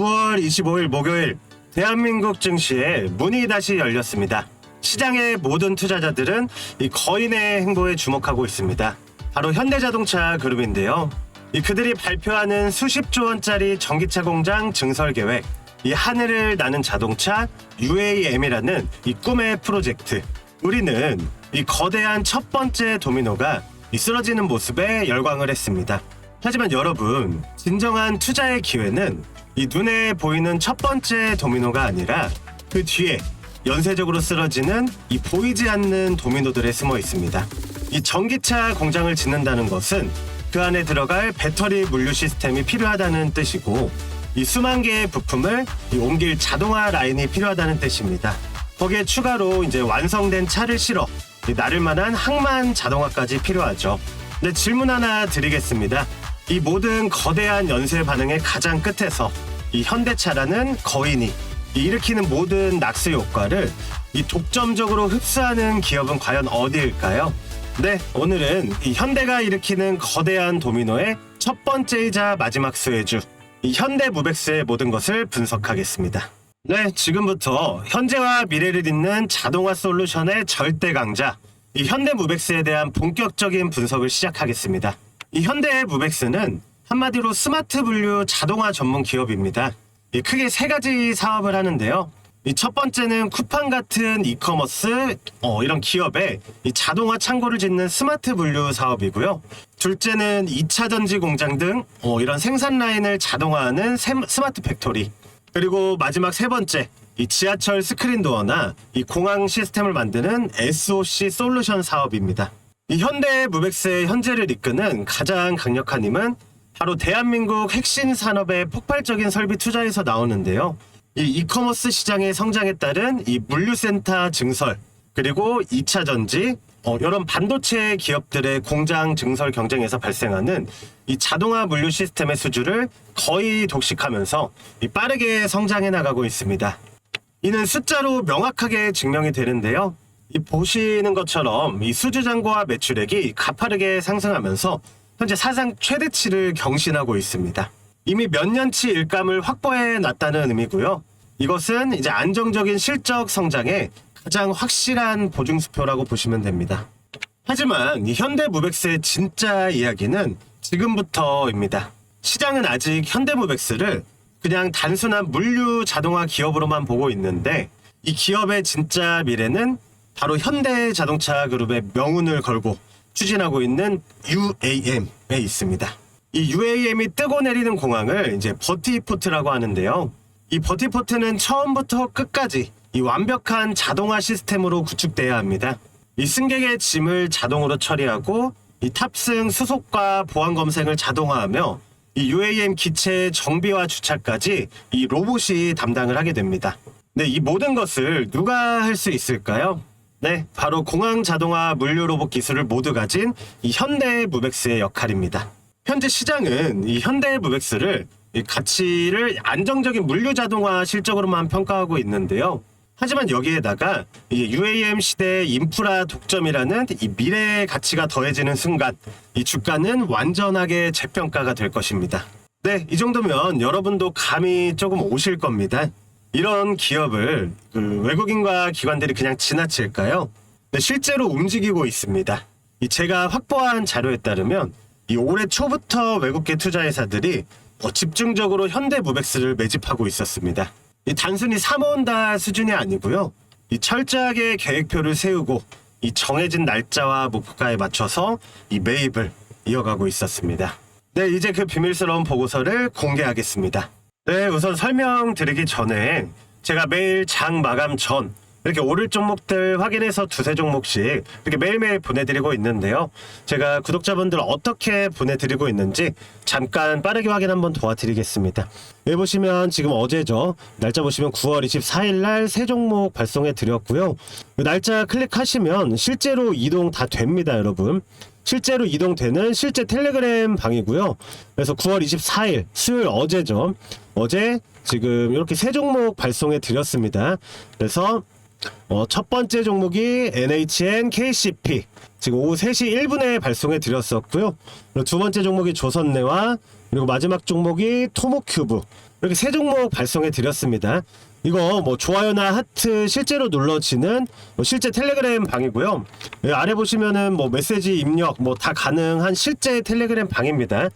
9월 25일 목요일 대한민국 증시에 문이 다시 열렸습니다. 시장의 모든 투자자들은 이 거인의 행보에 주목하고 있습니다. 바로 현대자동차 그룹인데요. 이 그들이 발표하는 수십조 원짜리 전기차 공장 증설 계획, 이 하늘을 나는 자동차 UAM이라는 이 꿈의 프로젝트. 우리는 이 거대한 첫 번째 도미노가 이 쓰러지는 모습에 열광을 했습니다. 하지만 여러분, 진정한 투자의 기회는 이 눈에 보이는 첫 번째 도미노가 아니라 그 뒤에 연쇄적으로 쓰러지는 이 보이지 않는 도미노들에 숨어 있습니다. 이 전기차 공장을 짓는다는 것은 그 안에 들어갈 배터리 물류 시스템이 필요하다는 뜻이고 이 수만 개의 부품을 이 옮길 자동화 라인이 필요하다는 뜻입니다. 거기에 추가로 이제 완성된 차를 실어 이 나를 만한 항만 자동화까지 필요하죠. 네, 질문 하나 드리겠습니다. 이 모든 거대한 연쇄 반응의 가장 끝에서 이 현대차라는 거인이 이 일으키는 모든 낙스 효과를 이 독점적으로 흡수하는 기업은 과연 어디일까요? 네, 오늘은 이 현대가 일으키는 거대한 도미노의 첫 번째이자 마지막 수혜주 이 현대 무백스의 모든 것을 분석하겠습니다. 네, 지금부터 현재와 미래를 잇는 자동화 솔루션의 절대 강자 이 현대 무백스에 대한 본격적인 분석을 시작하겠습니다. 이 현대무백스는 한마디로 스마트 분류 자동화 전문 기업입니다. 이 크게 세 가지 사업을 하는데요. 이 첫 번째는 쿠팡 같은 이커머스 어, 이런 기업에 이 자동화 창고를 짓는 스마트 분류 사업이고요. 둘째는 2차 전지 공장 등 어, 이런 생산 라인을 자동화하는 세- 스마트 팩토리. 그리고 마지막 세 번째 이 지하철 스크린 도어나 이 공항 시스템을 만드는 SOC 솔루션 사업입니다. 이 현대 무백스의 현재를 이끄는 가장 강력한 힘은 바로 대한민국 핵심 산업의 폭발적인 설비 투자에서 나오는데요. 이 이커머스 시장의 성장에 따른 이 물류센터 증설 그리고 2차 전지 어, 이런 반도체 기업들의 공장 증설 경쟁에서 발생하는 이 자동화 물류 시스템의 수주를 거의 독식하면서 이 빠르게 성장해 나가고 있습니다. 이는 숫자로 명확하게 증명이 되는데요. 이 보시는 것처럼 이 수주 잔고와 매출액이 가파르게 상승하면서 현재 사상 최대치를 경신하고 있습니다. 이미 몇 년치 일감을 확보해 놨다는 의미고요. 이것은 이제 안정적인 실적 성장의 가장 확실한 보증수표라고 보시면 됩니다. 하지만 이 현대무백스의 진짜 이야기는 지금부터입니다. 시장은 아직 현대무백스를 그냥 단순한 물류 자동화 기업으로만 보고 있는데 이 기업의 진짜 미래는 바로 현대자동차 그룹의 명운을 걸고 추진하고 있는 UAM에 있습니다. 이 UAM이 뜨고 내리는 공항을 이제 버티포트라고 하는데요. 이 버티포트는 처음부터 끝까지 이 완벽한 자동화 시스템으로 구축돼야 합니다. 이 승객의 짐을 자동으로 처리하고 이 탑승 수속과 보안 검색을 자동화하며 이 UAM 기체의 정비와 주차까지 이 로봇이 담당을 하게 됩니다. 네, 이 모든 것을 누가 할 수 있을까요? 네, 바로 공항 자동화 물류 로봇 기술을 모두 가진 이 현대 무백스의 역할입니다. 현재 시장은 이 현대 무백스를 이 가치를 안정적인 물류 자동화 실적으로만 평가하고 있는데요. 하지만 여기에다가 이 UAM 시대의 인프라 독점이라는 이 미래의 가치가 더해지는 순간 이 주가는 완전하게 재평가가 될 것입니다. 네, 이 정도면 여러분도 감이 조금 오실 겁니다. 이런 기업을 그 외국인과 기관들이 그냥 지나칠까요? 네, 실제로 움직이고 있습니다. 이 제가 확보한 자료에 따르면 이 올해 초부터 외국계 투자회사들이 어, 집중적으로 현대무백스를 매집하고 있었습니다. 이 단순히 사모은다 수준이 아니고요. 이 철저하게 계획표를 세우고 이 정해진 날짜와 목표가에 맞춰서 이 매입을 이어가고 있었습니다. 네, 이제 그 비밀스러운 보고서를 공개하겠습니다. 네, 우선 설명드리기 전에 제가 매일 장 마감 전 이렇게 오를 종목들 확인해서 두세 종목씩 이렇게 매일매일 보내드리고 있는데요. 제가 구독자분들 어떻게 보내드리고 있는지 잠깐 빠르게 확인 한번 도와드리겠습니다. 여기 보시면 지금 어제죠. 날짜 보시면 9월 24일 날 세 종목 발송해 드렸고요. 그 날짜 클릭하시면 실제로 이동 다 됩니다, 여러분. 실제로 이동되는 실제 텔레그램 방이고요. 그래서 9월 24일 수요일 어제죠. 어제 지금 이렇게 세 종목 발송해 드렸습니다. 그래서 어, 첫 번째 종목이 NHN KCP 지금 오후 3시 1분에 발송해 드렸었고요. 두 번째 종목이 조선내와 그리고 마지막 종목이 토모큐브 이렇게 세 종목 발송해 드렸습니다. 이거 뭐 좋아요나 하트 실제로 눌러지는 뭐 실제 텔레그램 방이고요. 예, 아래 보시면은 뭐 메시지 입력 뭐 다 가능한 실제 텔레그램 방입니다.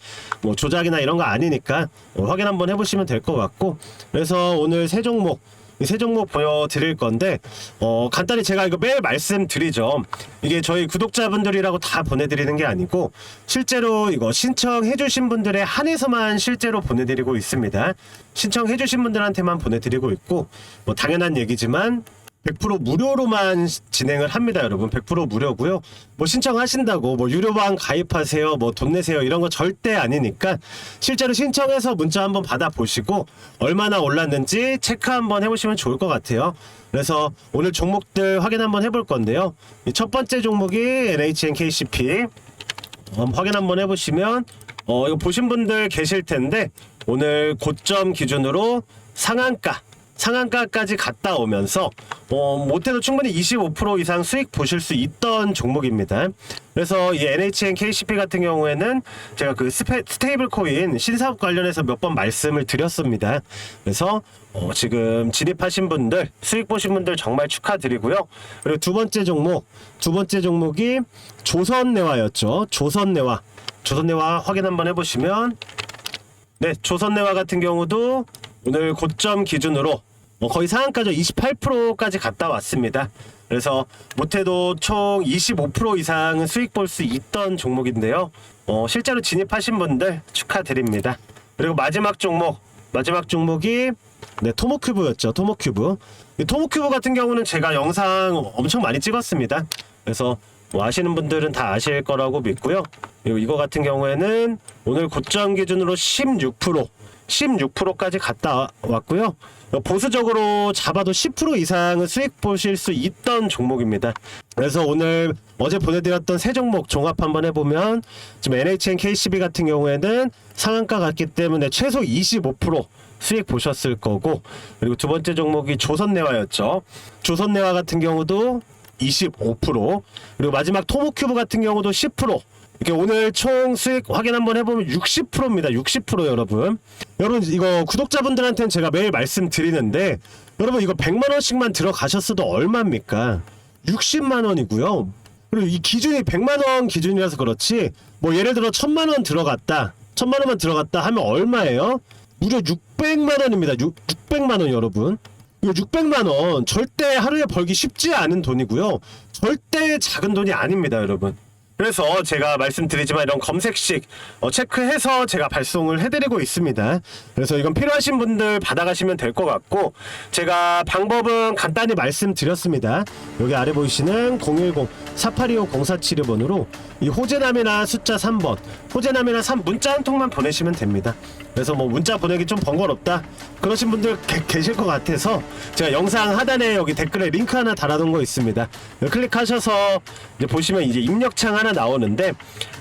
뭐 조작이나 이런 거 아니니까 어, 확인 한번 해보시면 될 것 같고 그래서 오늘 세 종목 이 세 종목 보여드릴 건데 어 간단히 제가 이거 매일 말씀드리죠. 이게 저희 구독자분들이라고 다 보내드리는 게 아니고 실제로 이거 신청해주신 분들의 한해서만 실제로 보내드리고 있습니다. 신청해주신 분들한테만 보내드리고 있고 뭐 당연한 얘기지만 100% 무료로만 시- 진행을 합니다, 여러분. 100% 무료고요. 뭐 신청하신다고 뭐 유료방 가입하세요, 뭐 돈 내세요 이런 거 절대 아니니까 실제로 신청해서 문자 한번 받아 보시고 얼마나 올랐는지 체크 한번 해보시면 좋을 것 같아요. 그래서 오늘 종목들 확인 한번 해볼 건데요. 이첫 번째 종목이 NHNKCP 어, 확인 한번 해보시면 어 이거 보신 분들 계실 텐데 오늘 고점 기준으로 상한가 상한가까지 갔다 오면서 어 못해도 충분히 25% 이상 수익 보실 수 있던 종목입니다. 그래서 이 NHN KCP 같은 경우에는 제가 그 스페, 스테이블 코인 신사업 관련해서 몇 번 말씀을 드렸습니다. 그래서 어, 지금 진입하신 분들 수익 보신 분들 정말 축하드리고요. 그리고 두 번째 종목 두 번째 종목이 조선내화였죠. 조선내화 조선내화 확인 한번 해보시면 네, 조선내화 같은 경우도 오늘 고점 기준으로 뭐 거의 상한가죠. 28%까지 갔다 왔습니다. 그래서 못해도 총 25% 이상은 수익 볼 수 있던 종목인데요. 어, 실제로 진입하신 분들 축하드립니다. 그리고 마지막 종목, 마지막 종목이 네, 토모큐브였죠. 토모큐브. 이 토모큐브 같은 경우는 제가 영상 엄청 많이 찍었습니다. 그래서 뭐 아시는 분들은 다 아실 거라고 믿고요. 그리고 이거 같은 경우에는 오늘 고점 기준으로 16% 16%까지 갔다 왔고요. 보수적으로 잡아도 10% 이상은 수익 보실 수 있던 종목입니다. 그래서 오늘 어제 보내드렸던 세 종목 종합 한번 해보면 지금 NHN KCB 같은 경우에는 상한가 갔기 때문에 최소 25% 수익 보셨을 거고 그리고 두 번째 종목이 조선내화였죠. 조선내화 같은 경우도 25% 그리고 마지막 토모큐브 같은 경우도 10% 이렇게 오늘 총 수익 확인 한번 해보면 60%입니다. 60% 여러분. 여러분 이거 구독자분들한테는 제가 매일 말씀드리는데 여러분 이거 100만 원씩만 들어가셨어도 얼마입니까? 60만 원이고요. 그리고 이 기준이 100만 원 기준이라서 그렇지 뭐 예를 들어 1000만 원 들어갔다. 1000만 원만 들어갔다 하면 얼마예요? 무려 600만 원입니다. 6, 600만 원 여러분. 이거 600만 원 절대 하루에 벌기 쉽지 않은 돈이고요. 절대 작은 돈이 아닙니다, 여러분. 그래서 제가 말씀드리지만 이런 검색식 어, 체크해서 제가 발송을 해드리고 있습니다. 그래서 이건 필요하신 분들 받아가시면 될 것 같고 제가 방법은 간단히 말씀드렸습니다. 여기 아래 보이시는 010 4825 0472번으로 이 호재남이나 숫자 3번 호재남이나 3 문자 한 통만 보내시면 됩니다. 그래서 뭐 문자 보내기 좀 번거롭다 그러신 분들 게- 계실 것 같아서 제가 영상 하단에 여기 댓글에 링크 하나 달아놓은 거 있습니다. 클릭하셔서 이제 보시면 이제 입력창 하나 나오는데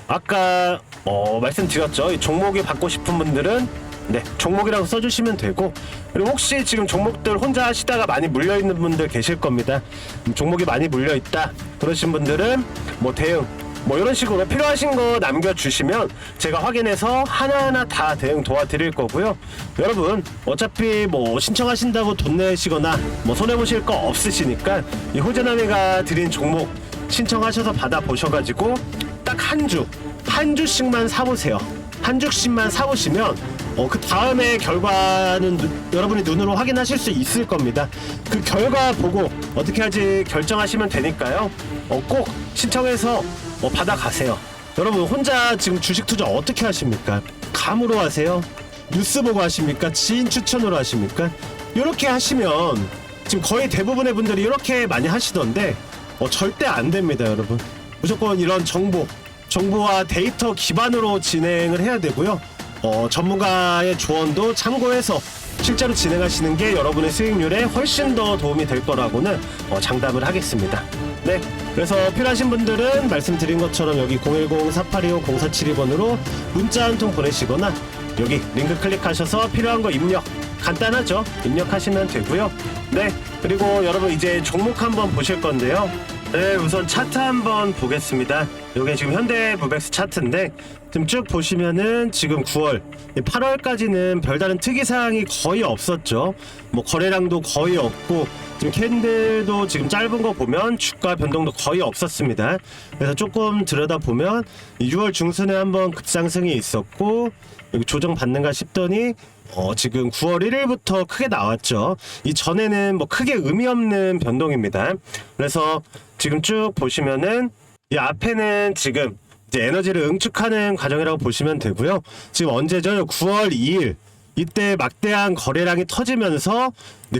아까 어, 말씀드렸죠. 이 종목이 받고 싶은 분들은 네 종목이라고 써주시면 되고 그리고 혹시 지금 종목들 혼자 하시다가 많이 물려 있는 분들 계실 겁니다. 음, 종목이 많이 물려 있다 그러신 분들은 뭐 대응 뭐 이런 식으로 필요하신 거 남겨주시면 제가 확인해서 하나하나 다 대응 도와드릴 거고요. 여러분 어차피 뭐 신청하신다고 돈 내시거나 뭐 손해 보실 거 없으시니까 이 호재남이가 드린 종목 신청하셔서 받아 보셔가지고 딱 한 주 한 주씩만 사보세요. 한 주씩만 사보시면 어, 그 다음에 결과는 누- 여러분이 눈으로 확인하실 수 있을 겁니다. 그 결과 보고 어떻게 할지 결정하시면 되니까요. 어, 꼭 신청해서 어, 받아가세요. 여러분 혼자 지금 주식 투자 어떻게 하십니까? 감으로 하세요? 뉴스 보고 하십니까? 지인 추천으로 하십니까? 이렇게 하시면 지금 거의 대부분의 분들이 이렇게 많이 하시던데 어, 절대 안 됩니다, 여러분. 무조건 이런 정보, 정보와 데이터 기반으로 진행을 해야 되고요. 어, 전문가의 조언도 참고해서 실제로 진행하시는 게 여러분의 수익률에 훨씬 더 도움이 될 거라고는 어, 장담을 하겠습니다. 네. 그래서 필요하신 분들은 말씀드린 것처럼 여기 010-4825-0472번으로 문자 한 통 보내시거나 여기 링크 클릭하셔서 필요한 거 입력 간단하죠? 입력하시면 되고요. 네. 그리고 여러분 이제 종목 한번 보실 건데요. 네, 우선 차트 한번 보겠습니다. 이게 지금 현대 무벡스 차트인데 지금 쭉 보시면은 지금 9월, 8월까지는 별다른 특이 사항이 거의 없었죠. 뭐 거래량도 거의 없고 지금 캔들도 지금 짧은 거 보면 주가 변동도 거의 없었습니다. 그래서 조금 들여다 보면 6월 중순에 한번 급상승이 있었고 조정 받는가 싶더니 어, 지금 9월 1일부터 크게 나왔죠. 이 전에는 뭐 크게 의미 없는 변동입니다. 그래서 지금 쭉 보시면은 이 앞에는 지금 이제 에너지를 응축하는 과정이라고 보시면 되고요. 지금 언제죠? 9월 2일. 이때 막대한 거래량이 터지면서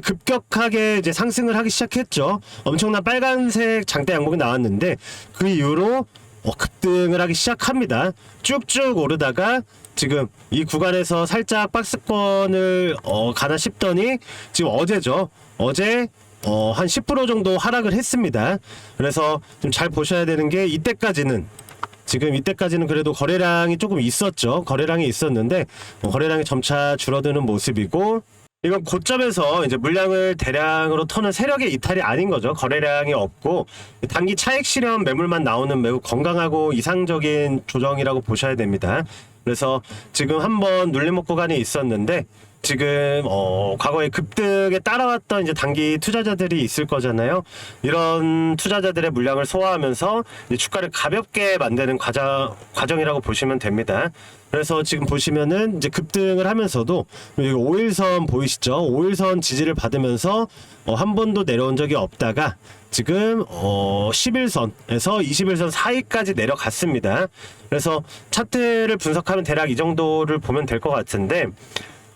급격하게 이제 상승을 하기 시작했죠. 엄청난 빨간색 장대 양봉이 나왔는데 그 이후로 어, 급등을 하기 시작합니다. 쭉쭉 오르다가 지금 이 구간에서 살짝 박스권을 어, 가나 싶더니 지금 어제죠. 어제 어, 한 10% 정도 하락을 했습니다. 그래서 좀 잘 보셔야 되는 게 이때까지는 지금 이때까지는 그래도 거래량이 조금 있었죠. 거래량이 있었는데 어, 거래량이 점차 줄어드는 모습이고 이건 고점에서 이제 물량을 대량으로 터는 세력의 이탈이 아닌 거죠. 거래량이 없고 단기 차익 실현 매물만 나오는 매우 건강하고 이상적인 조정이라고 보셔야 됩니다. 그래서 지금 한번 눌림목 구간이 있었는데 지금 어 과거에 급등에 따라왔던 이제 단기 투자자들이 있을 거잖아요. 이런 투자자들의 물량을 소화하면서 주가를 가볍게 만드는 과정 과정이라고 보시면 됩니다. 그래서 지금 보시면은 이제 급등을 하면서도 여기 5일선 보이시죠? 5일선 지지를 받으면서 어, 한 번도 내려온 적이 없다가 지금 어 11선에서 21선 사이까지 내려갔습니다. 그래서 차트를 분석하면 대략 이 정도를 보면 될 것 같은데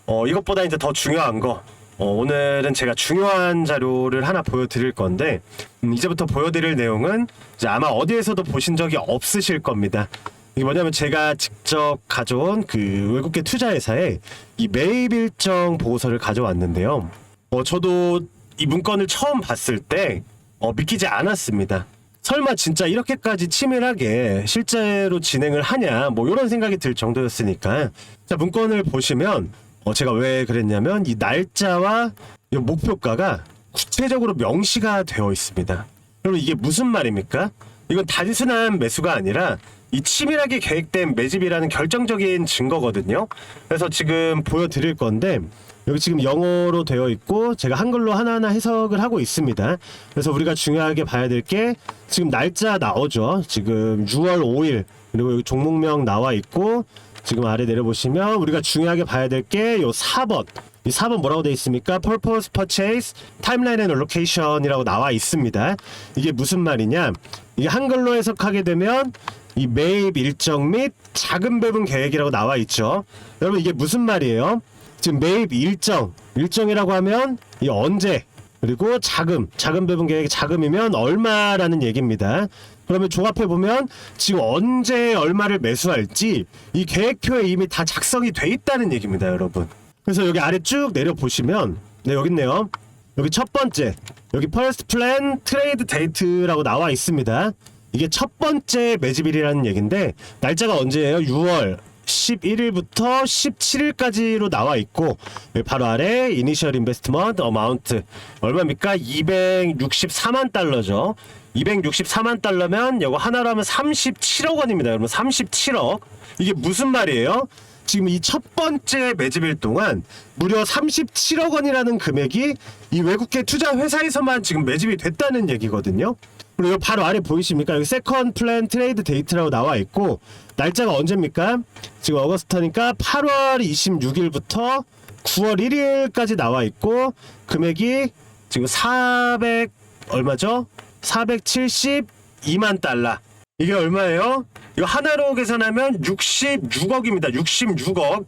어, 이것보다 이제 더 중요한 거. 어, 오늘은 제가 중요한 자료를 하나 보여드릴 건데, 음, 이제부터 보여드릴 내용은 이제 아마 어디에서도 보신 적이 없으실 겁니다. 이게 뭐냐면 제가 직접 가져온 그 외국계 투자회사에 이 매입 일정 보고서를 가져왔는데요. 어, 저도 이 문건을 처음 봤을 때 어, 믿기지 않았습니다. 설마 진짜 이렇게까지 치밀하게 실제로 진행을 하냐 뭐 이런 생각이 들 정도였으니까 자 문건을 보시면 어, 제가 왜 그랬냐면 이 날짜와 이 목표가가 구체적으로 명시가 되어 있습니다. 그럼 이게 무슨 말입니까? 이건 단순한 매수가 아니라 이 치밀하게 계획된 매집이라는 결정적인 증거거든요. 그래서 지금 보여드릴 건데 여기 지금 영어로 되어 있고 제가 한글로 하나하나 해석을 하고 있습니다. 그래서 우리가 중요하게 봐야 될 게 지금 날짜 나오죠. 지금 6월 5일 그리고 종목명 나와 있고 지금 아래 내려보시면 우리가 중요하게 봐야 될 게 요 4번 이 4번 뭐라고 되어 있습니까? Purpose Purchase Timeline and Allocation이라고 나와 있습니다. 이게 무슨 말이냐? 이게 한글로 해석하게 되면 이 매입 일정 및 자금 배분 계획이라고 나와 있죠. 여러분 이게 무슨 말이에요? 지금 매입 일정 일정이라고 하면 이 언제 그리고 자금 자금 배분 계획 자금이면 얼마라는 얘기입니다. 그러면 종합해 보면 지금 언제 얼마를 매수할지 이 계획표에 이미 다 작성이 돼 있다는 얘기입니다, 여러분. 그래서 여기 아래 쭉 내려 보시면 네 여기 있네요. 여기 첫 번째 여기 퍼스트 플랜 트레이드 데이트라고 나와 있습니다. 이게 첫 번째 매집일이라는 얘긴데 날짜가 언제예요? 6월 11일부터 17일까지로 나와 있고 여기 바로 아래 이니셜 인베스트먼트 어마운트 얼마입니까? 264만 달러죠. 264만 달러면 이거 하나로 하면 37억 원입니다. 여러분 37억. 이게 무슨 말이에요? 지금 이 첫 번째 매집일 동안 무려 37억 원이라는 금액이 이 외국계 투자 회사에서만 지금 매집이 됐다는 얘기거든요. 그리고 바로 아래 보이십니까? 여기 세컨 플랜 트레이드 데이트라고 나와 있고 날짜가 언제입니까? 지금 어거스터니까 8월 26일부터 9월 1일까지 나와 있고 금액이 지금 400 얼마죠? 472만 달러. 이게 얼마예요? 이거 하나로 계산하면 66억입니다. 66억.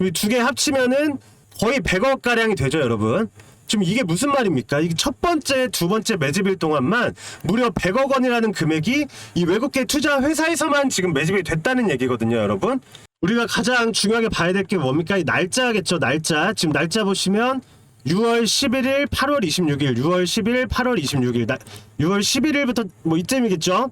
이두개 합치면은 거의 100억 가량이 되죠, 여러분. 지금 이게 무슨 말입니까? 이게 첫 번째, 두 번째 매집일 동안만 무려 100억 원이라는 금액이 이 외국계 투자 회사에서만 지금 매집이 됐다는 얘기거든요, 여러분. 우리가 가장 중요하게 봐야 될 게 뭡니까? 이 날짜겠죠, 날짜. 지금 날짜 보시면 6월 11일, 8월 26일, 6월 11일, 8월 26일, 나, 6월 11일부터 뭐 이쯤이겠죠?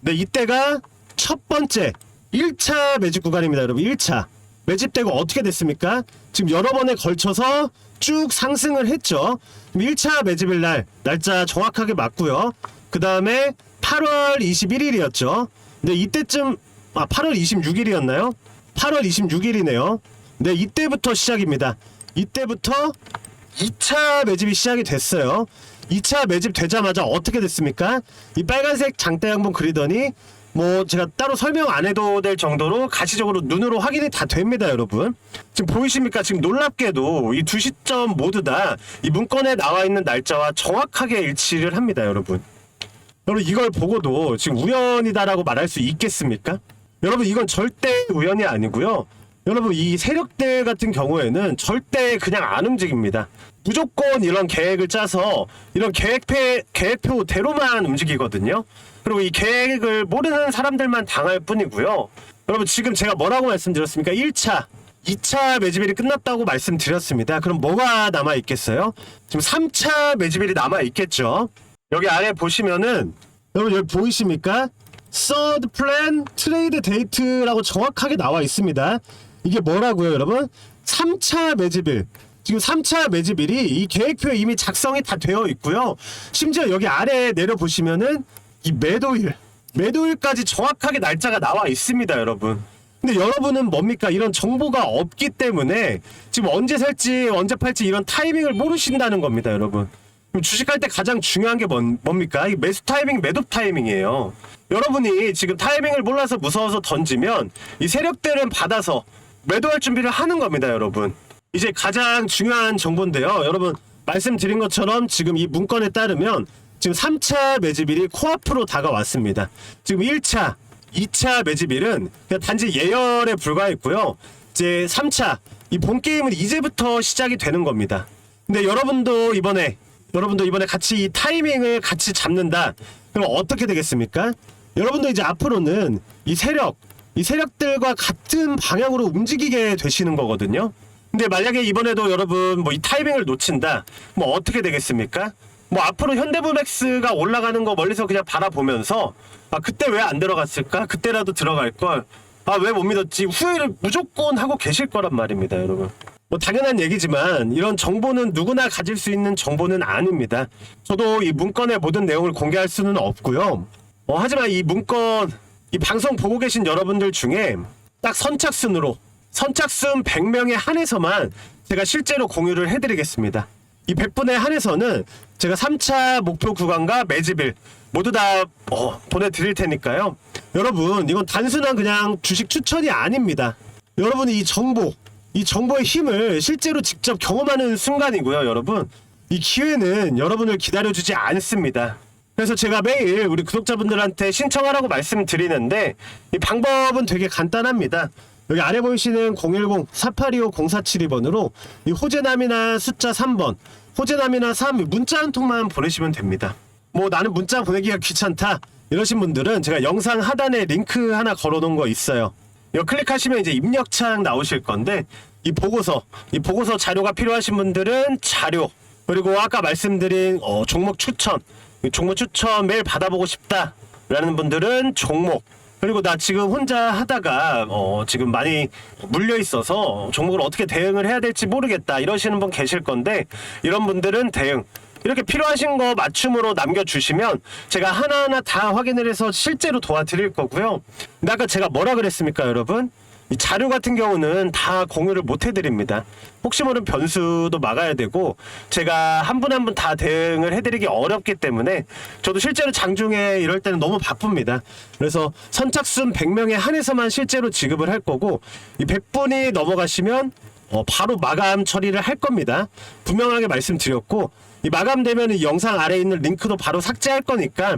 네, 이때가 첫 번째 1차 매집 구간입니다, 여러분. 1차. 매집되고 어떻게 됐습니까? 지금 여러 번에 걸쳐서 쭉 상승을 했죠. 1차 매집일 날 날짜 정확하게 맞고요. 그그 다음에 8월 21일이었죠. 근데 이때쯤 아 8월 26일이었나요? 8월 26일이네요. 네 이때부터 시작입니다. 이때부터 2차 매집이 시작이 됐어요. 2차 매집 되자마자 어떻게 됐습니까? 이 빨간색 장대 한번 그리더니 뭐 제가 따로 설명 안 해도 될 정도로 가시적으로 눈으로 확인이 다 됩니다, 여러분. 지금 보이십니까? 지금 놀랍게도 이 두 시점 모두 다 이 문건에 나와 있는 날짜와 정확하게 일치를 합니다, 여러분. 여러분 이걸 보고도 지금 우연이다라고 말할 수 있겠습니까? 여러분 이건 절대 우연이 아니고요. 여러분 이 세력들 같은 경우에는 절대 그냥 안 움직입니다. 무조건 이런 계획을 짜서 이런 계획표 계획표대로만 움직이거든요. 그리고 이 계획을 모르는 사람들만 당할 뿐이고요. 여러분 지금 제가 뭐라고 말씀드렸습니까? 1차 2차 매집일이 끝났다고 말씀드렸습니다. 그럼 뭐가 남아 있겠어요? 지금 3차 매집일이 남아 있겠죠. 여기 아래 보시면은 여러분 여기 보이십니까? Third Plan Trade Date라고 정확하게 나와 있습니다. 이게 뭐라고요, 여러분? 3차 매집일. 지금 3차 매집일이 이 계획표에 이미 작성이 다 되어 있고요. 심지어 여기 아래 내려 보시면은 이 매도일, 매도일까지 정확하게 날짜가 나와 있습니다, 여러분. 근데 여러분은 뭡니까? 이런 정보가 없기 때문에 지금 언제 살지, 언제 팔지 이런 타이밍을 모르신다는 겁니다, 여러분. 주식할 때 가장 중요한 게 뭔, 뭡니까? 이 매수 타이밍, 매도 타이밍이에요. 여러분이 지금 타이밍을 몰라서 무서워서 던지면 이 세력들은 받아서 매도할 준비를 하는 겁니다, 여러분. 이제 가장 중요한 정보인데요. 여러분, 말씀드린 것처럼 지금 이 문건에 따르면 지금 3차 매집일이 코앞으로 다가왔습니다. 지금 1차, 2차 매집일은 그냥 단지 예열에 불과했고요. 이제 3차, 이 본 게임은 이제부터 시작이 되는 겁니다. 근데 여러분도 이번에 여러분도 이번에 같이 이 타이밍을 같이 잡는다. 그럼 어떻게 되겠습니까? 여러분도 이제 앞으로는 이 세력, 이 세력들과 같은 방향으로 움직이게 되시는 거거든요. 근데 만약에 이번에도 여러분 뭐 이 타이밍을 놓친다. 뭐 어떻게 되겠습니까? 뭐 앞으로 현대부맥스가 올라가는 거 멀리서 그냥 바라보면서 아 그때 왜 안 들어갔을까? 그때라도 들어갈 걸. 아 왜 못 믿었지? 후회를 무조건 하고 계실 거란 말입니다, 여러분. 뭐 당연한 얘기지만 이런 정보는 누구나 가질 수 있는 정보는 아닙니다. 저도 이 문건의 모든 내용을 공개할 수는 없고요. 어, 하지만 이 문건 이 방송 보고 계신 여러분들 중에 딱 선착순으로 선착순 100명에 한해서만 제가 실제로 공유를 해드리겠습니다. 이 100분에 한해서는 제가 3차 목표 구간과 매집일 모두 다 어, 보내드릴 테니까요. 여러분 이건 단순한 그냥 주식 추천이 아닙니다. 여러분이 이 정보 이 정보의 힘을 실제로 직접 경험하는 순간이고요, 여러분. 이 기회는 여러분을 기다려주지 않습니다. 그래서 제가 매일 우리 구독자분들한테 신청하라고 말씀드리는데 이 방법은 되게 간단합니다. 여기 아래 보이시는 010-4825-0472번으로 이 호재남이나 숫자 3번, 호재남이나 3 문자 한 통만 보내시면 됩니다. 뭐 나는 문자 보내기가 귀찮다 이러신 분들은 제가 영상 하단에 링크 하나 걸어놓은 거 있어요. 이거 클릭하시면 이제 입력창 나오실 건데 이 보고서 이 보고서 자료가 필요하신 분들은 자료 그리고 아까 말씀드린 어, 종목 추천 이 종목 추천 매일 받아보고 싶다라는 분들은 종목 그리고 나 지금 혼자 하다가 어, 지금 많이 물려 있어서 종목을 어떻게 대응을 해야 될지 모르겠다 이러시는 분 계실 건데 이런 분들은 대응 이렇게 필요하신 거 맞춤으로 남겨주시면 제가 하나하나 다 확인을 해서 실제로 도와드릴 거고요. 근데 아까 제가 뭐라 그랬습니까, 여러분? 이 자료 같은 경우는 다 공유를 못 해드립니다. 혹시 모르는 변수도 막아야 되고 제가 한 분 한 분 다 대응을 해드리기 어렵기 때문에 저도 실제로 장중에 이럴 때는 너무 바쁩니다. 그래서 선착순 100명에 한해서만 실제로 지급을 할 거고 이 100분이 넘어가시면 어, 바로 마감 처리를 할 겁니다. 분명하게 말씀드렸고 이 마감되면 이 영상 아래에 있는 링크도 바로 삭제할 거니까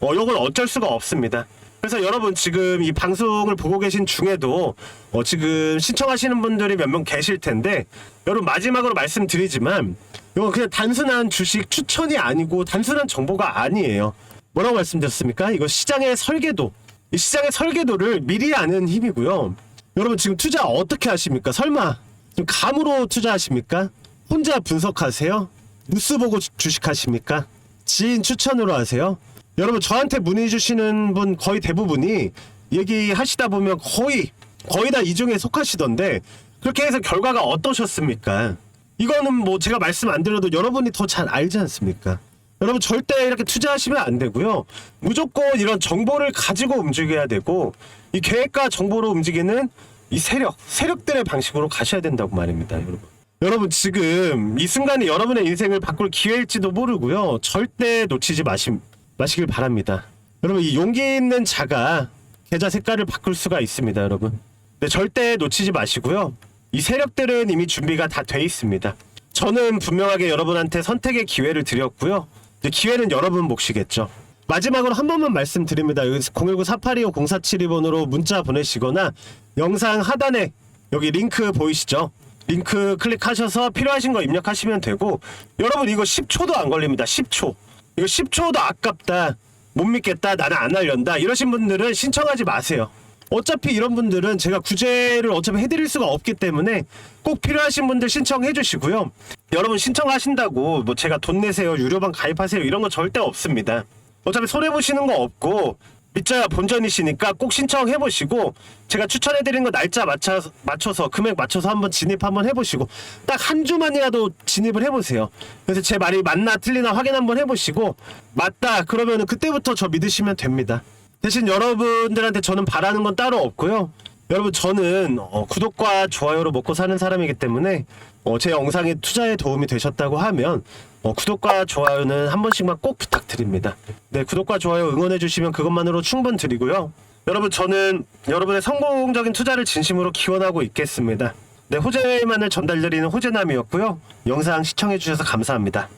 어, 이건 어쩔 수가 없습니다. 그래서 여러분 지금 이 방송을 보고 계신 중에도 어, 지금 신청하시는 분들이 몇 명 계실 텐데 여러분 마지막으로 말씀드리지만 이건 그냥 단순한 주식 추천이 아니고 단순한 정보가 아니에요. 뭐라고 말씀드렸습니까? 이거 시장의 설계도, 이 시장의 설계도를 미리 아는 힘이고요. 여러분 지금 투자 어떻게 하십니까? 설마 좀 감으로 투자하십니까? 혼자 분석하세요? 뉴스 보고 주- 주식하십니까? 지인 추천으로 하세요? 여러분 저한테 문의 주시는 분 거의 대부분이 얘기하시다 보면 거의 거의 다 이 중에 속하시던데 그렇게 해서 결과가 어떠셨습니까? 이거는 뭐 제가 말씀 안 드려도 여러분이 더 잘 알지 않습니까? 여러분 절대 이렇게 투자하시면 안 되고요. 무조건 이런 정보를 가지고 움직여야 되고 이 계획과 정보로 움직이는 이 세력, 세력들의 방식으로 가셔야 된다고 말입니다, 여러분. 여러분 지금 이 순간이 여러분의 인생을 바꿀 기회일지도 모르고요. 절대 놓치지 마시, 마시길 바랍니다. 여러분 이 용기 있는 자가 계좌 색깔을 바꿀 수가 있습니다, 여러분. 네, 절대 놓치지 마시고요. 이 세력들은 이미 준비가 다 돼 있습니다. 저는 분명하게 여러분한테 선택의 기회를 드렸고요. 기회는 여러분 몫이겠죠. 마지막으로 한 번만 말씀드립니다. 010-4825-0472번으로 문자 보내시거나 영상 하단에 여기 링크 보이시죠? 링크 클릭하셔서 필요하신 거 입력하시면 되고 여러분 이거 10초도 안 걸립니다. 10초. 이거 10초도 아깝다. 못 믿겠다. 나는 안 하련다. 이러신 분들은 신청하지 마세요. 어차피 이런 분들은 제가 구제를 어차피 해드릴 수가 없기 때문에 꼭 필요하신 분들 신청해 주시고요. 여러분 신청하신다고 뭐 제가 돈 내세요, 유료방 가입하세요 이런 거 절대 없습니다. 어차피 손해 보시는 거 없고 믿져야 본전이시니까 꼭 신청해 보시고 제가 추천해 드리는 거 날짜 맞춰 맞춰서 금액 맞춰서 한번 진입 한번 해 보시고 딱 한 주만이라도 진입을 해 보세요. 그래서 제 말이 맞나 틀리나 확인 한번 해 보시고 맞다 그러면은 그때부터 저 믿으시면 됩니다. 대신 여러분들한테 저는 바라는 건 따로 없고요. 여러분 저는 어, 구독과 좋아요로 먹고 사는 사람이기 때문에 어, 제 영상이 투자에 도움이 되셨다고 하면 어, 구독과 좋아요는 한 번씩만 꼭 부탁드립니다. 네, 구독과 좋아요 응원해 주시면 그것만으로 충분 드리고요. 여러분 저는 여러분의 성공적인 투자를 진심으로 기원하고 있겠습니다. 네, 호재만을 전달드리는 호재남이었고요. 영상 시청해 주셔서 감사합니다.